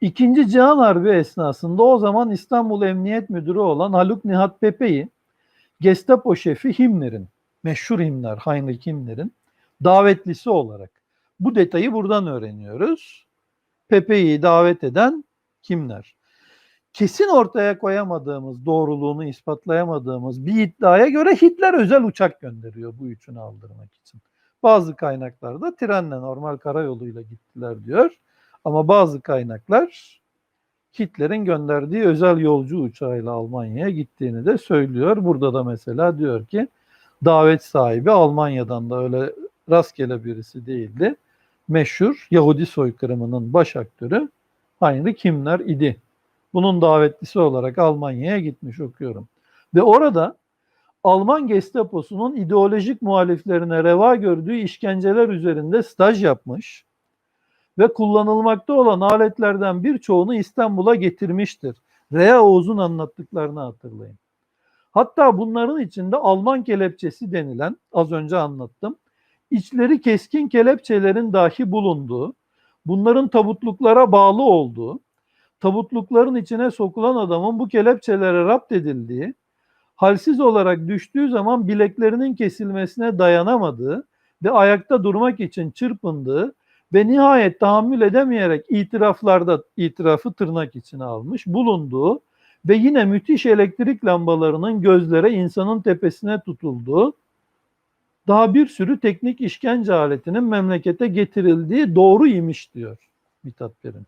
İkinci Cihan Harbi esnasında o zaman İstanbul Emniyet Müdürü olan Haluk Nihat Pepe'yi Gestapo şefi Himmler'in, meşhur Himmler, Heinrich Himmler'in davetlisi olarak. Bu detayı buradan öğreniyoruz. Pepe'yi davet eden kimler? Kesin ortaya koyamadığımız, doğruluğunu ispatlayamadığımız bir iddiaya göre Hitler özel uçak gönderiyor bu üçünü aldırmak için. Bazı kaynaklarda trenle normal karayoluyla gittiler diyor. Ama bazı kaynaklar Hitler'in gönderdiği özel yolcu uçağıyla Almanya'ya gittiğini de söylüyor. Burada da mesela diyor ki davet sahibi Almanya'dan da öyle rastgele birisi değildi. Meşhur Yahudi soykırımının baş aktörü Heinrich Himmler idi. Bunun davetlisi olarak Almanya'ya gitmiş okuyorum. Ve orada Alman Gestapo'sunun ideolojik muhaliflerine reva gördüğü işkenceler üzerinde staj yapmış ve kullanılmakta olan aletlerden birçoğunu İstanbul'a getirmiştir. Rea Oğuz'un anlattıklarını hatırlayın. Hatta bunların içinde Alman kelepçesi denilen, az önce anlattım, içleri keskin kelepçelerin dahi bulunduğu, bunların tabutluklara bağlı olduğu, tabutlukların içine sokulan adamın bu kelepçelere rapt edildiği, halsiz olarak düştüğü zaman bileklerinin kesilmesine dayanamadığı ve ayakta durmak için çırpındığı ve nihayet tahammül edemeyerek itiraflarda itirafı tırnak içine almış bulunduğu ve yine müthiş elektrik lambalarının gözlere insanın tepesine tutulduğu daha bir sürü teknik işkence aletinin memlekete getirildiği doğru imiş diyor Mithat Perin.